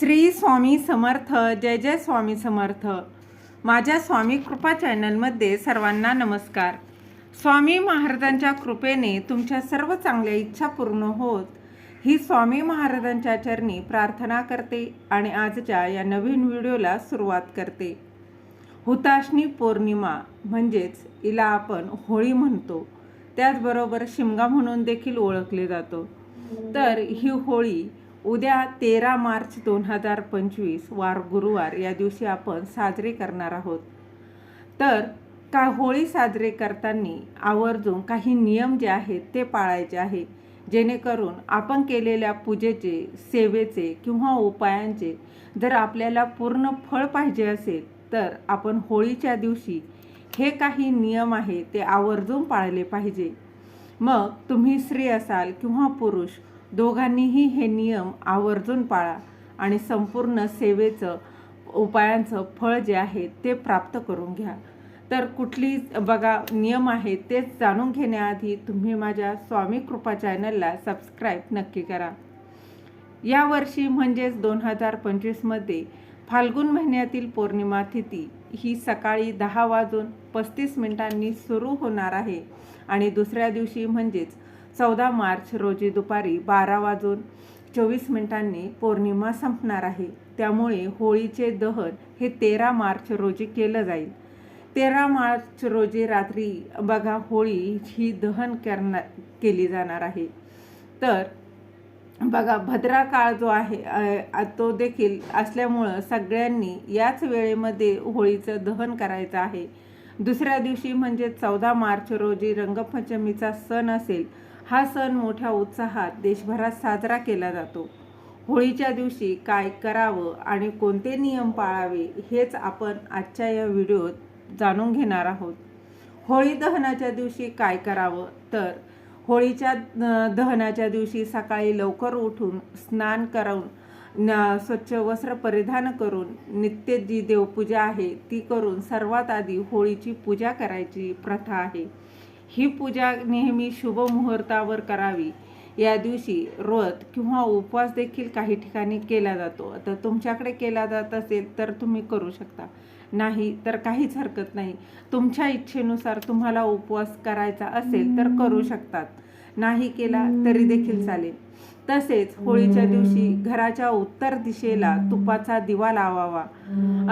श्री स्वामी समर्थ जय जय स्वामी समर्थ. माझ्या स्वामी कृपा चॅनलमध्ये सर्वांना नमस्कार. स्वामी महाराजांच्या कृपेने तुमच्या सर्व चांगल्या इच्छा पूर्ण होत ही स्वामी महाराजांच्या चरणी प्रार्थना करते आणि आजच्या या नवीन व्हिडिओला सुरुवात करते. हुताशनी पौर्णिमा म्हणजेच हिला आपण होळी म्हणतो. त्याचबरोबर शिमगा म्हणून देखील ओळखले जातो. तर ही होळी उद्या तेरा मार्च दोन हजार पंचवीस वार गुरुवार या दिवशी आपण साजरे करणार आहोत. तर का होळी साजरे करताना आवर्जून काही नियम जे आहेत ते पाळायचे आहे जेणेकरून आपण केलेल्या पूजेचे सेवेचे किंवा उपायांचे जर आपल्याला पूर्ण फळ पाहिजे असेल तर आपण होळीच्या दिवशी हे काही नियम आहे ते आवर्जून पाळले पाहिजे. मग तुम्ही स्त्री असाल किंवा पुरुष दोघांनीही हे नियम आवर्जून पाळा आणि संपूर्ण सेवेचं उपायांचं फळ जे आहे ते प्राप्त करून घ्या. तर कुठली बघा नियम आहे तेच जाणून घेण्याआधी तुम्ही माझ्या स्वामी कृपा चॅनलला सबस्क्राईब नक्की करा. यावर्षी म्हणजेच दोन हजार पंचवीसमध्ये फाल्गुन महिन्यातील पौर्णिमा तिथी ही सकाळी दहा वाजून पस्तीस मिनिटांनी सुरू होणार आहे आणि दुसऱ्या दिवशी म्हणजेच चौदा मार्च रोजी दुपारी बारा वाजून चोवीस मिनिटांनी पौर्णिमा संपणार आहे. त्यामुळे होळीचे दहन हे तेरा मार्च रोजी केलं जाईल. तेरा मार्च रोजी रात्री बघा होळी ही दहन करणार केली जाणार आहे. तर बघा भद्रा काळ जो आहे तो देखील असल्यामुळं सगळ्यांनी याच वेळेमध्ये होळीचं दहन करायचं आहे. दुसऱ्या दिवशी म्हणजे चौदा मार्च रोजी रंगपंचमीचा सण असेल हा सण मोठ्या उत्साहात देशभरात साजरा केला जातो. होळीच्या दिवशी काय करावं आणि कोणते नियम पाळावे हेच आपण आजच्या या व्हिडिओत जाणून घेणार आहोत. होळी दहनाच्या दिवशी काय करावं? तर होळीच्या दहनाच्या दिवशी सकाळी लवकर उठून स्नान करून न स्वच्छ वस्त्र परिधान करून नित्य जी देवपूजा आहे ती करून सर्वात आधी होळीची पूजा करायची प्रथा आहे. ही पूजा नेहमी शुभ मुहूर्तावर करावी. या दिवशी व्रत किंवा उपवास देखील काही ठिकाणी केला जातो. तर तुमच्याकडे केला जात असेल तर तुम्ही करू शकता. नाही तर काहीच हरकत नाही. तुमच्या इच्छेनुसार तुम्हाला उपवास करायचा असेल तर करू शकतात. नाही केला तरी देखील चालेल. तसेच होळीच्या दिवशी घराच्या उत्तर दिशेला तुपाचा दिवा लावावा.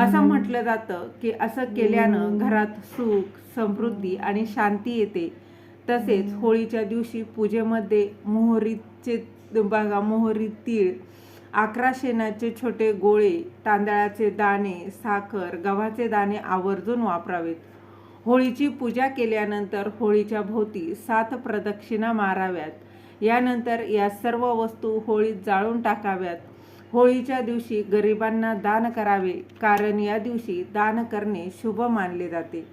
असं म्हटलं जातं की असं केल्यानं घरात सुख समृद्धी आणि शांती येते. तसेच होळीच्या दिवशी पूजेमध्ये मोहरीचे बघा मोहरी तीळ अकरा शेणाचे छोटे गोळे तांदळाचे दाणे साखर गव्हाचे दाणे आवर्जून वापरावेत. होळीची पूजा केल्यानंतर होळीच्या भोवती सात प्रदक्षिणा माराव्यात. यानंतर या सर्व वस्तू होळीत जाळून टाकाव्यात. होळीच्या दिवशी गरिबांना दान करावे कारण या दिवशी दान करणे शुभ मानले जाते.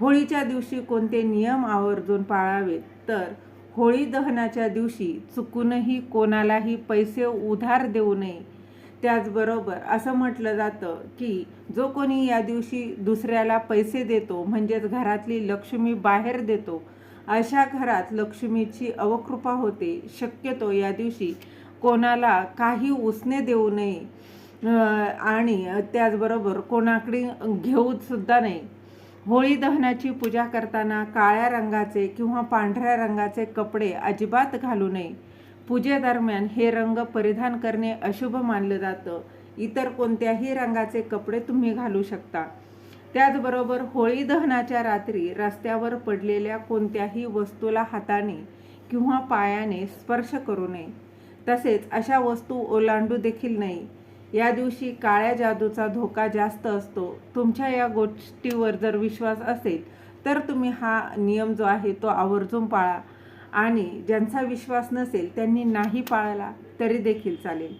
होळीच्या दिवशी कोणते नियम आवर्जून पाळावेत? तर होळी दहनाच्या दिवशी चुकूनही कोणालाही पैसे उधार देऊ नये. त्याचबरोबर असं म्हटलं जातं की जो कोणी या दिवशी दुसऱ्याला पैसे देतो म्हणजेच घरातली लक्ष्मी बाहेर देतो अशा घरात लक्ष्मीची अवकृपा होते. शक्यतो या दिवशी कोणाला काही उसने देऊ नये आणि त्याचबरोबर कोणाकडे घेऊ सुद्धा नाही होळी दहनाची पूजा करताना काळ्या रंगाचे किंवा पांढऱ्या रंगाचे कपडे अजिबात घालू नये. पूजेदरम्यान हे रंग परिधान करणे अशुभ मानलं जातं. इतर कोणत्याही रंगाचे कपडे तुम्ही घालू शकता. त्याचबरोबर होळी दहनाच्या रात्री रस्त्यावर पडलेल्या कोणत्याही वस्तूला हाताने किंवा पायाने स्पर्श करू नये. तसेच अशा वस्तू ओलांडू देखील नाही या दिवशी काळ्या जादूचा धोका जास्त असतो. तुमच्या या गोष्टीवर जर विश्वास असेल तर तुम्ही हा नियम जो आहे तो आवर्जून पाळा. आणि ज्यांचा विश्वास नसेल त्यांनी नाही पाळला तरी देखील चालेल.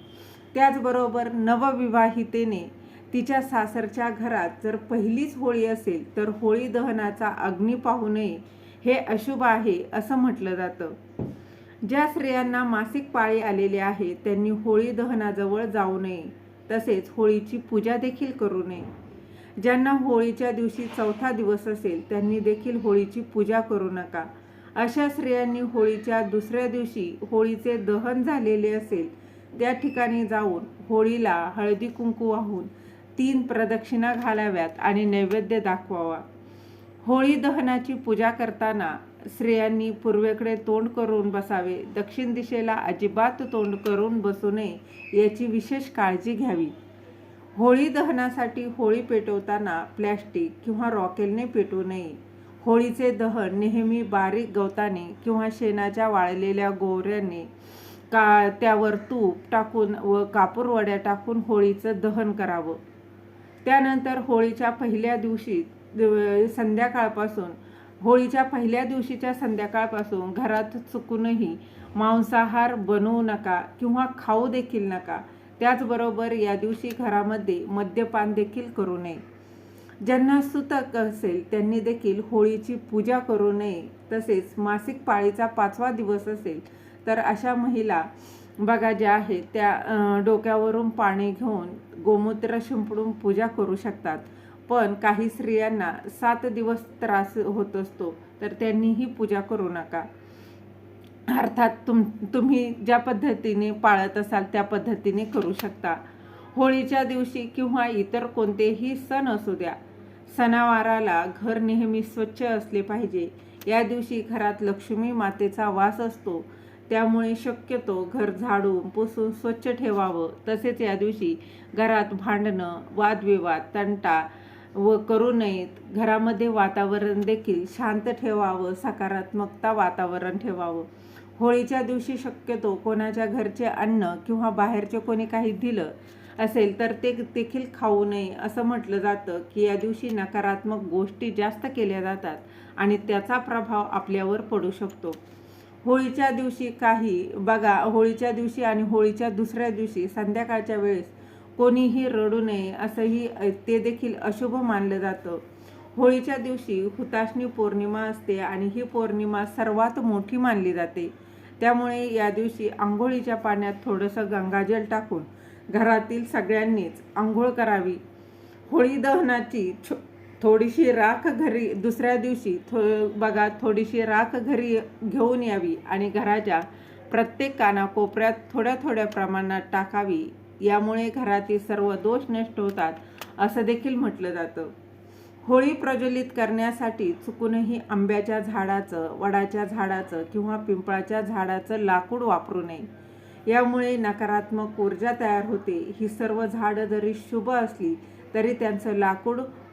त्याचबरोबर नवविवाहितेने तिच्या सासरच्या घरात जर पहिलीच होळी असेल तर होळी दहनाचा अग्नी पाहू नये हे अशुभ आहे असं म्हटलं जातं. ज्या स्त्रियांना मासिक पाळी आलेली आहे त्यांनी होळी दहनाजवळ जाऊ नये तसेच होळीची पूजा देखील करू नये. ज्यांना होळीच्या दिवशी चौथा दिवस असेल त्यांनी देखील होळीची पूजा करू नका. अशा स्त्रियांनी होळीच्या दुसऱ्या दिवशी होळीचे दहन झालेले असेल त्या ठिकाणी जाऊन होळीला हळदी कुंकू वाहून तीन प्रदक्षिणा घालाव्यात आणि नैवेद्य दाखवावा. होळी दहनाची पूजा करताना स्त्रियांनी पूर्वेकडे तोंड करून बसावे. दक्षिण दिशेला अजिबात तोंड करून बसू नये याची विशेष काळजी घ्यावी. होळी दहनासाठी होळी पेटवताना प्लॅस्टिक किंवा रॉकेलने पेटवू नये. होळीचे दहन नेहमी बारीक गवताने किंवा शेणाच्या वाळलेल्या गोवऱ्याने का त्यावर तूप टाकून व कापूर वड्या टाकून होळीचं दहन करावं. त्यानंतर होळीच्या पहिल्या दिवशी संध्याकाळपासून होळीच्या पहिल्या दिवशीच्या संध्याकाळपासून घरात चुकूनही मांसाहार बनवू नका किंवा खाऊ देखील नका. त्याचबरोबर या दिवशी घरामध्ये मद्यपान देखील करू नये. ज्यांना सुतक असेल त्यांनी देखील होळीची पूजा करू नये. तसेच मासिक पाळीचा पाचवा दिवस असेल तर अशा महिला बघा ज्या आहेत त्या डोक्यावरून पाणी घेऊन गोमूत्र शिंपडून पूजा करू शकतात. पण काही स्त्रियांना सात दिवस त्रास होत असतो तर त्यांनीही पूजा करू नका. अर्थात तुम तुम्ही ज्या पद्धतीने पाळत असाल त्या पद्धतीने करू शकता. होळीच्या दिवशी किंवा इतर कोणतेही सण असू द्या सणावाराला घर नेहमी स्वच्छ असले पाहिजे. या दिवशी घरात लक्ष्मी मातेचा वास असतो. त्यामुळे शक्यतो घर झाडून पुसून स्वच्छ ठेवावं. तसेच या दिवशी घरात भांडणं वादविवाद तंटा व करू नयेत. घरामध्ये वातावरण देखील शांत ठेवावं सकारात्मकता वातावरण ठेवावं. होळीच्या दिवशी शक्यतो कोणाच्या घरचे अन्न किंवा बाहेरचे कोणी काही दिलं असेल तर ते देखील खाऊ नये असं म्हटलं जातं की या दिवशी नकारात्मक गोष्टी जास्त केल्या जातात आणि त्याचा प्रभाव आपल्यावर पडू शकतो. होळीच्या दिवशी काही बघा होळीच्या दिवशी आणि होळीच्या दुसऱ्या दिवशी संध्याकाळच्या वेळेस कोणीही रडू नये असंही ते देखील अशुभ मानलं जातं. होळीच्या दिवशी हुताशनी पौर्णिमा असते आणि ही पौर्णिमा सर्वात मोठी मानली जाते. त्यामुळे या दिवशी आंघोळीच्या पाण्यात थोडंसं गंगाजल टाकून घरातील सगळ्यांनीच आंघोळ करावी. होळी दहनाची छो थोडीशी राख घरी दुसऱ्या दिवशी थो बघा थोडीशी राख घरी घेऊन यावी आणि घराच्या प्रत्येक कानाकोपऱ्यात थोड्या थोड्या प्रमाणात टाकावी. यामुळे घरातील सर्व दोष नष्ट होतात असं देखील म्हटलं जातं. होळी प्रज्वलित करण्यासाठी चुकूनही आंब्याच्या झाडाचं वडाच्या झाडाचं किंवा पिंपळाच्या झाडाचं लाकूड वापरू नये. यामुळे नकारात्मक ऊर्जा तयार होते. ही सर्व झाडं जरी शुभ असली तरी त्यांचं लाकूड